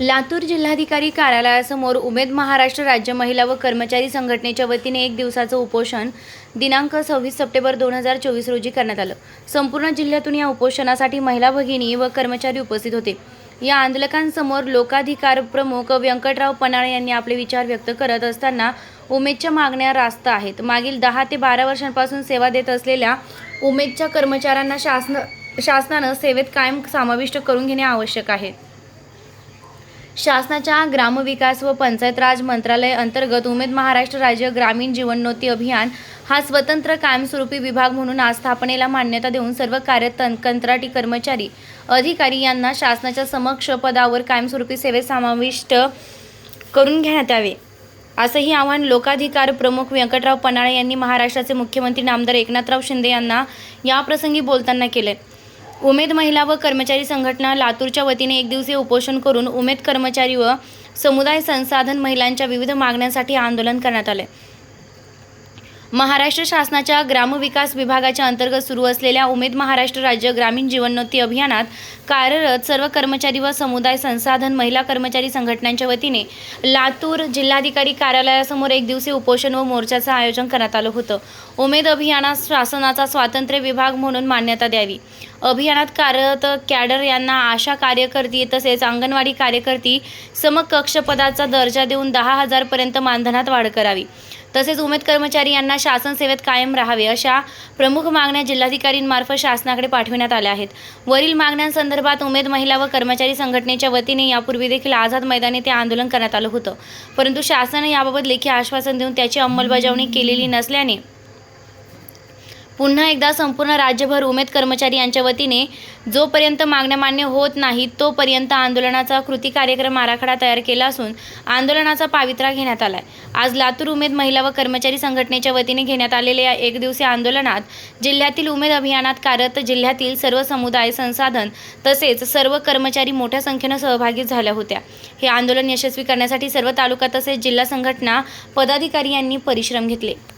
लातूर जिल्हाधिकारी कार्यालयासमोर उमेद महाराष्ट्र राज्य महिला व कर्मचारी संघटनेच्या वतीने एक दिवसाचं उपोषण दिनांक सव्वीस सप्टेंबर दोन हजार चोवीस रोजी करण्यात आलं. संपूर्ण जिल्ह्यातून या उपोषणासाठी महिला भगिनी व कर्मचारी उपस्थित होते. या आंदोलकांसमोर लोकाधिकार प्रमुख व्यंकटराव पनाळे यांनी आपले विचार व्यक्त करत असताना उमेदच्या मागण्या रास्त आहेत. मागील दहा ते बारा वर्षांपासून सेवा देत असलेल्या उमेदच्या कर्मचाऱ्यांना शासन शासनानं सेवेत कायम समाविष्ट करून घेणे आवश्यक आहे. शासनाच्या ग्रामविकास व पंचायत राज मंत्रालय अंतर्गत उमेद महाराष्ट्र राज्य ग्रामीण जीवनोन्नती अभियान हा स्वतंत्र कायमस्वरूपी विभाग म्हणून आज स्थापनेला मान्यता देऊन सर्व कार्य कंत्राटी कर्मचारी अधिकारी यांना शासनाच्या समक्ष पदावर कायमस्वरूपी सेवेत समाविष्ट करून घेण्यात यावे. असंही आव्हान लोकाधिकार प्रमुख व्यंकटराव पनाळे यांनी महाराष्ट्राचे मुख्यमंत्री नामदार एकनाथराव शिंदे यांना याप्रसंगी बोलताना केले. उमेद महिला व कर्मचारी संघटना लातूरच्या वतीने एक दिवसीय उपोषण करून उमेद कर्मचारी व समुदाय संसाधन महिलांच्या विविध मागण्यांसाठी आंदोलन करण्यात आले. महाराष्ट्र शासनाच्या ग्रामविकास विभागाच्या अंतर्गत सुरू असलेल्या उमेद महाराष्ट्र राज्य ग्रामीण जीवनोन्नती अभियानात कार्यरत सर्व कर्मचारी व समुदाय संसाधन महिला कर्मचारी संघटनांच्या वतीने लातूर जिल्हाधिकारी कार्यालयासमोर एक दिवसीय उपोषण व मोर्चाचं आयोजन करण्यात आलं होतं. उमेद अभियानास शासनाचा स्वातंत्र्य विभाग म्हणून मान्यता द्यावी. अभियानात कार्यरत कॅडर यांना आशा कार्यकर्ती तसेच अंगणवाडी कार्यकर्ती समकक्ष पदाचा दर्जा देऊन दहा हजारपर्यंत मानधनात वाढ करावी. तसेच उमेद कर्मचारी यांना शासन सेवेत कायम राहावे अशा प्रमुख मागण्या जिल्हाधिकारींमार्फत शासनाकडे पाठविण्यात आल्या आहेत. वरील मागण्यांसंदर्भात उमेद महिला व कर्मचारी संघटनेच्या वतीने यापूर्वी देखील आझाद मैदानी ते आंदोलन करण्यात आलं होतं. परंतु शासनाने याबाबत लेखी आश्वासन देऊन त्याची अंमलबजावणी केलेली नसल्याने पुन्हा एकदा संपूर्ण राज्यभर उमेद कर्मचारी यांच्या वतीने जोपर्यंत मागण्या मान्य होत नाहीत तोपर्यंत आंदोलनाचा कृती कार्यक्रम आराखडा तयार केला असून आंदोलनाचा पावित्रा घेण्यात आलाय. आज लातूर उमेद महिला व कर्मचारी संघटनेच्या वतीने घेण्यात आलेल्या या एक दिवसीय आंदोलनात जिल्ह्यातील उमेद अभियानात कार्यरत जिल्ह्यातील सर्व समुदाय संसाधन तसेच सर्व कर्मचारी मोठ्या संख्येनं सहभागी झाल्या होत्या. हे आंदोलन यशस्वी करण्यासाठी सर्व तालुका तसेच जिल्हा संघटना पदाधिकारी यांनी परिश्रम घेतले.